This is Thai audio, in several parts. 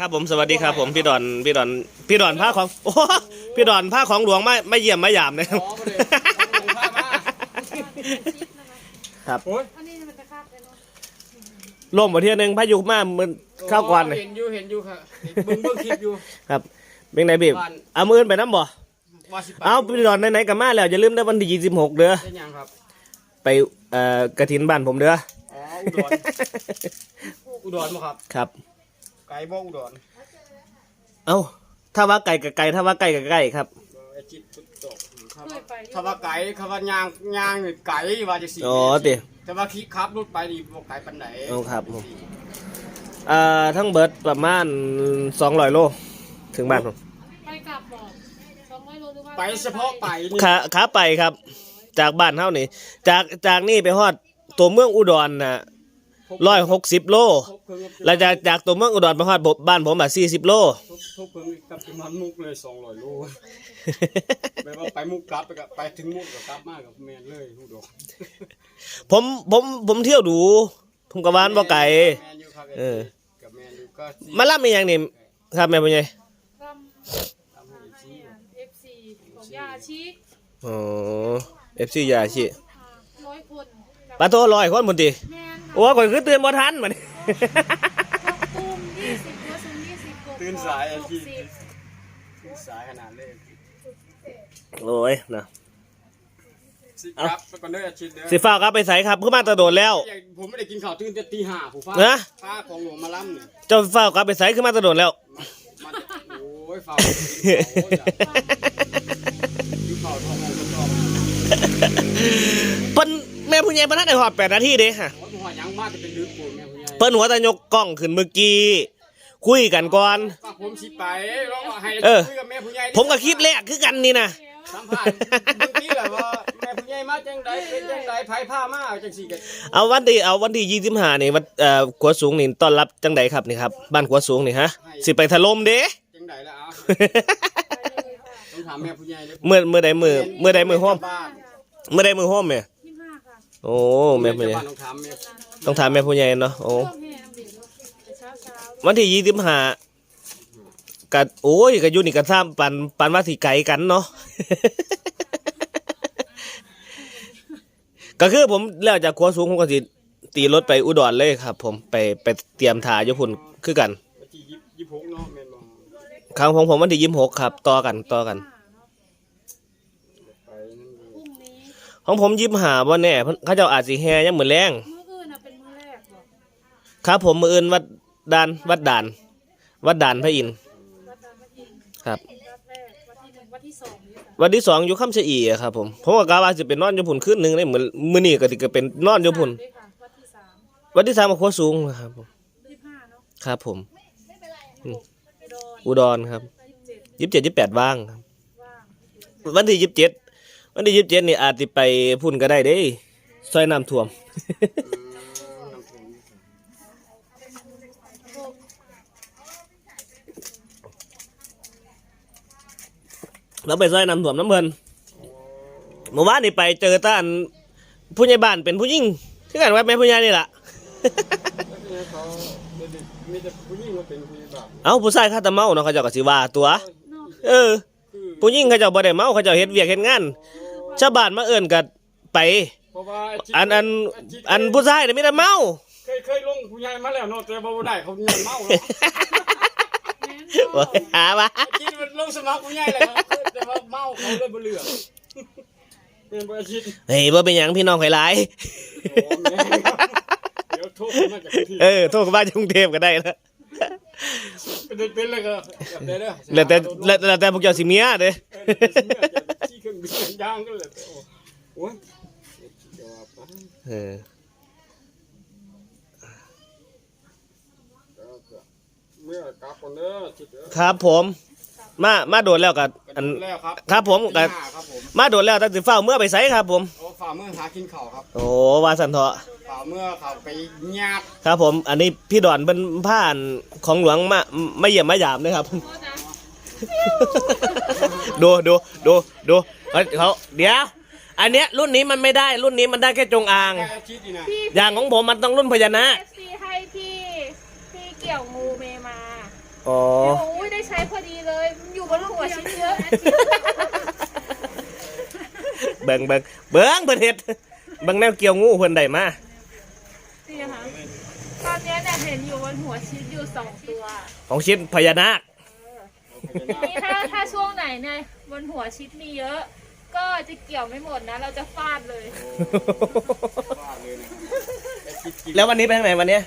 ครับผมสวัสดีครับผมพี่ดอนพี่ดอนพี่ดอนผ้าของโอ้พี่ดอนผ้าของหลวงไม่ไม่เยี่ยมไม่หยามนะครับอ๋อบ่ได้ลงผ้ามา ครับโอ้ยอันนี้มันจะคาดเลยเนาะลมมาเที่ยหนึงพายุมามันเข้าวกวนเลยเห็นอยู่เห็นอยู่ค่ะเบิ่งเบิ่งคลิปอยู่ ครับเป็นไงบีบบ้าน เอามืออนไปน้ำบ่ว่าสิไปเอาพี่ดอนไหนๆกันมาแล้วอย่าลืมได้วันที่ยี่สิบหกเด้อเป็นหยังครับไปเอ่อกระถินบ้านผมเด้ออ๋ออุดรอุดรบ่ครับ ครับ ไก่บ่อุดรเอาถ้าว่าไก่กับไก่ถ้าว่าไก่กับไก่ครับไอ้จิตตุ๊ดตกครับเคยไปถ้าว่าไก่ถ้าว่ายางยางนี่ไก่ว่าจะสิอ๋อติแต่ว่าขี่ขับรถไปนี่บ่ไก่ปานไหนอ๋อครับผมเอ่อทั้งเบิร์ดประมาณสองร้อยโล ถึงบ้านผมไปกลับบอกสองร้อยโลหรือว่าไปเฉพาะไปนี่ขาขาไปครับ จากบ้านเท่านี่จากจากนี่ไปฮอดตัวเมืองอุดรน่ะ ร้อยหกสิบโลทุบเพิ่งแล้วจากจากตัวเมืองอุดรไปฮอดบ้านผมอะสี่สิบโล ทุบทุบเพิ่งกับที่มันมุกเลย200โลแปลว่าไปมุกกลับไปกับไปถึงมุกก็กลับมากับแม่นเลยอุดรผมผมผมเที่ยวดู ผมกวานบ่ไก่ แม่นอยู่ครับเออ กับแม่นอยู่ก็สิมาล่ำอีกอย่างนี่ครับแม่พ่อใหญ่รทำให้สิำเอฟซีของยาชิอ๋อเอฟซียาชิร้อยคนกับปลาโทร้อยคนบนตีแมน โอ้ข่อยคือเตือนบ่ทันมันตุ้มยี่สิบตัวซุ้มยี่สิบตัวตื่นสายอะหกที่สิบตื่นสายขนาดเลยโอ้ยนะสิครับไปก่อนเด้ออาชิตเด้อสิฟ้าวครับไปใส่ครับเพื่อมาตะโดดแล้ว อยากผมไม่ได้กินข้าวตื่นแต่ตีห้าผู้ฟ้าฮะ ฟ้าของหลวงมาล่ำเนี่ยเจ้าฟ้าวครับไปใส่ขึ้นมาตะโดดแล้ว มาจากโอ้ยฟ้ากินข้าวโอ้ยอยากกินข้าวทองมองทองเปิ้นแม่ ผู้ใหญ่เพิ่นได้หอดแปดนาทีเด้ฮะโอ้ยหัวยังมากจะเป็นลืมปูนแม่ผู้ใหญ่เปิ้นหัวตะยกกล้องขึ้นเมื่อกี้คุยกันก่อน ก็ผมสิไปร้องให้เออ คุยกับแม่ผู้ใหญ่ผมก็คลิปแรกคือกันนี่นะ สัมภาษณ์เมื่อกี้แหละว่าแม่ผู้ใหญ่มาจังใดเป็นจังใดไผพามาจังสี่กันเอาวันที่เอาวันที่ยี่สิบห้านี่วัดเอ่อขัวสูงนี่ต้อนรับจังใดครับนี่ครับบ้านขัวสูงนี่ฮะสิไปถล่มเด้ จังใดละอะต้องถามแม่ผู้ใหญ่เลยเมื่อเมื่อใดมือเมื่อใดมือห้อมบ้านเมื่อใดมือห้อมแม่ยี่ห้าค่ะ โอ้แม่ผู้ใหญ่บ้านต้องถามแม่ต้องถามแม่ผู้ใหญ่เนาะโอ้ช่วงแห่น้ำดื่มเช้าเช้าวันที่ยี่สิบห้ากัโอ้ยกัอยู่นี่กันซ้ำปันปันว่าสิไกลกันเนาะก็คือผมแล้วจากขัวสูงผมก็สิตีรถไปอุดรเลยครับ ผมไปไปเตรียมถ่ายอยู่พุ่นคือกันวันที่ยี่ยี่หกเนาะแม่นบ่ครั้งของผมวันที่ยี่สิบหกครับ ต่อกันต่อกัน ไปนั่นดู พรุ่งนี้ ของผมยิบหาบ่แน่เพิ่นเขาเจ้าอาจสิแห่ยังมือแรงมื้ออื่นน่ะเป็นมื้อแรกบอกครับ ผมมืออื่นวัดดานวัดด่าน วัดด่านพระอินทร์ วัดดานพระอินทร์ครับ วัดแรกวัดที่หนึ่งวัดที่สองนี่ค่ะวันที่สองอยู่คำชะอีอะครับผมผมก็กะว่าสิเป็นนอนอยู่พุ่นคืนหนึงได้เหมือนมื้อนี้ก็สิก็เป็นนอนอยู่พุ่นด้วยค่ะวัดที่สามวันที่สามมาโคสูงนะครับผมยี่ห้าเนาะครับ ผม อุดรอุดรครับยี่สิบเจ็ดยี่สิบเจ็ดยี่สิบแปดว่างครับ ว่างวันที่ยี่สิบเจ็ด วันที่ยี่สิบเจ็ดนี่อาจสิไปพุ่นก็ได้เด้ซอยน้ำท่วมแล้วไปซอยน้ำท่วมน้ำเพลินเมื่อวานนี่ไปเจอต้านผู้ใหญ่บ้านเป็นผู้หญิงคือกันว่าแม่ผู้ใหญ่นี่แหญิงมาเอ้าผู้ชายข้าตะเมาเนาะเขาเจ้าก็สิว่าตัวเนาะเออ ผู้หญิงเขาเจ้าบ่ได้เมาเขาเจ้าเฮ็ดเวียกเฮ็ดงาน ชาวบ้านมาเอิ้นก็ไป เพราะว่าอันอันอันผู้ชายนี่มีแต่เมา เคยเคยลงผู้ใหญ่มาแล้วเนาะแต่บ่ได้เขาเงินเมาเนาะแม่นโอ้ยหาว่าคิดว่าลงสมัครผู้ใหญ่เลยครับแต่ว่าเมาเขาเลยบ่เหลือเป็นบ่อาชีพเฮ้ยบ่เป็นหยังพี่น้องข่อยหลาย โอ้แม่เดี๋ยวโทษมาจากที่เออโทรเข้ามาจากกรุงเทพก็ได้นะเป็นเป็นเลยก็แบบได้เด้อแล้วแต่แล้วแล้วแต่พวกเจ้าสิเมียเด้ที่เครื่อง บินย่างก็เลยโอ้ยเดี๋ยวว่าไปเออเมื่อกลับก่อนเด้อจิตเด้อครับผม มามาโดดแล้วก็อัน แล้วครับครับผมก็ห้าครับผมมาโดดแล้วตั้งสิเฝ้าเมื่อไปไสครับผม โอ้ฝ่ามือหากินข้าวครับโอ้ว่าสันเถาะฝ่ามือเขาไปญาติครับผม อันนี้พี่ดอนเป็นผ่านของหลวงมาไม่เยี่ยมไม่หยามนะครับ ดูดูดูดู เฮ้ยเขาเดี๋ยว อันเนี้ยรุ่นนี้มันไม่ได้รุ่นนี้มันได้แค่จงอาง แค่ชิดนี่นะอย่างของผมมันต้องรุ่นพญานาคเอฟซีให้พี่พี่เกี่ยวงูเมมาอ๋อ โอ้ยได้ใช้พอดีเลยมันอยู่บนหัวชิ้นเยอะเบิ่งเบิ่งเบิ่งเพิ่นเฮ็ดเบิ่งแนวเกี่ยวงูเพิ่นได้มานี่นะคะตอนเนี้ยเนี่ยเห็นอยู่บนหัวชิ้นอยู่สองตัวของชิ้นพญานาคนี่ถ้าถ้าช่วงไหนเนี่ยบนหัวชิดมีเยอะ ก็จะเกี่ยวไม่หมดนะ เราจะฟาดเลยบ้าเลยนะครับไอ้คิดกินแล้ววันนี้ไปทางไหนวันเนี้ย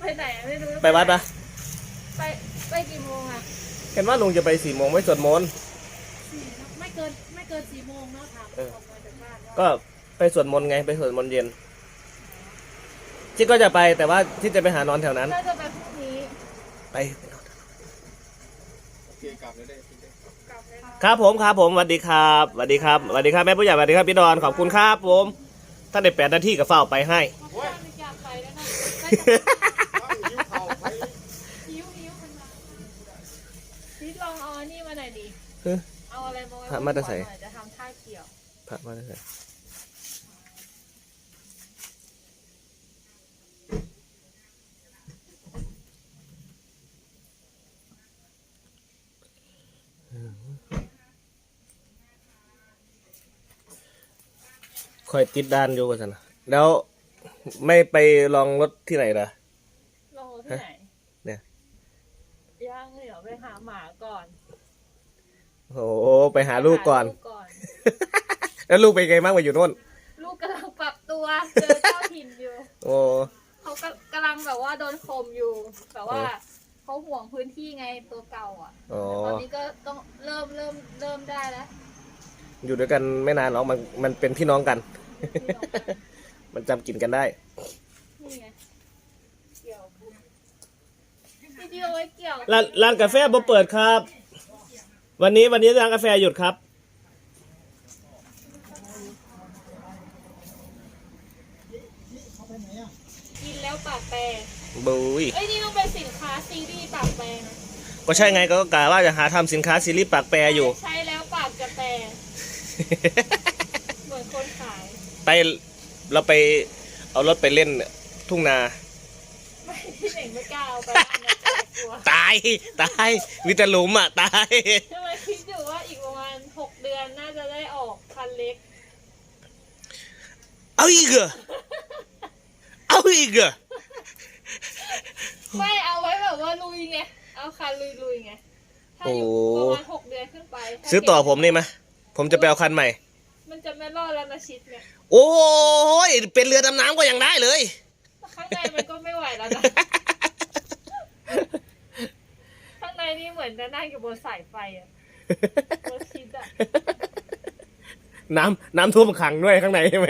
ไปไหนไม่รู้ไปวัดปะไปไปกี่โมงอะเห็นว่าลุงจะไปสี่โมงไม่สวดมนต์ไม่เกินไม่เกินสี่โมงเนาะถามเออออกมาจากบ้านว่าก็ไปสวดมนต์ไงไปสวดมนต์เย็นจิ๊กก็จะไปแต่ว่าที่จะไปหานอนแถวนั้นน่าจะไปพรุ่งนี้ไปโอเคกลับเลยได้ ครับผมครับผมสวัสดีครับสวัสดีครับสวัสดีครับแม่ผู้ใหญ่สวัสดีครับพี่ดอนขอบคุณครับผมถ้าได้แปดนาทีกับเฝ้าไปให้เพราะว่าไม่อยากไปแล้วนะไปยิ้วเข่าไปหิวหิวคนมาพี่ลองเอาอันนี่มาหน่อยดิเฮ้ยเอาอะไรมาไว้พระมาตรใส่บนหัวหน่อยจะทำท่าเกี่ยว พระมาได้ไง คอยติดด้านอยู่กันนะแล้วไม่ไปลองรถที่ไหนล่ะลองที่ไหนเนี่ยย่างเดี๋ยวไปหาหมาก่อนโอ้โหไปหาลูกก่อนหาลูก่อน แล้วลูกไปนไงบ้างมาอยู่โน่น ลูกกำลังปรับตัวเจอเจ้าถิ่นอยู่ โอ้เขากำกำลังแบบว่าโดนข่มอยู่แต่ว่าเออเขาห่วงพื้นที่ไงตัวเก่าอะอ๋อแต่ตอนนี้ก็ต้องเริ่มเริ่มเริ่มได้แล้ว อยู่ด้วยกันไม่นานหรอกมันมันเป็นพี่น้องกันพี่น้องกันมันจำกินกันได้ นี่ไงเกี่ยวจริงๆเอาไว้เกี่ยวร้านร้านกาแฟบ่เปิดครับ วันนี้วันนี้ร้านกาแฟหยุดครับ กินแล้วปากแปรบุยเอ้ยนี่ต้องเป็นสินค้าซีรีส์ปากแปรนะก็ใช่ไงก็กะว่าจะหาทำสินค้าซีรีส์ปากแปรอยู่ ใช้แล้วปากจะแปร เหมือนคนขายไปเราไปเอารถไปเล่นทุ่งนา ไม่ที่ไหนไม่กล้าเอาไปบ้านเนี่ยกลัวตาย ตายวิตาหลุมอะ ตาย ทำไมคิดอยู่ว่าอีกประมาณหกเดือนน่าจะได้ออกคันเล็ก เอาอีกเหรอเอาอีกเหรอไม่เอาไว้แบบว่าลุยไง เอาคันลุยลุยๆไงถ้าอยู่ประมาณหกเดือนขึ้นไปถ้าซื้อต่อผมนี่ไหม ผมจะไปเอาคันใหม่ มันจะไม่รอดแล้วนะชิดเนี่ยโอ้ยเป็นเรือดำน้ำก็ยังได้เลยข้างในมันก็ไม่ไหวแล้วนะ ข้างในนี่เหมือนจะนั่งอยู่บนสายไฟอะรถชิดอะน้ำน้ำท่วมขังด้วยข้างในใช่ไหม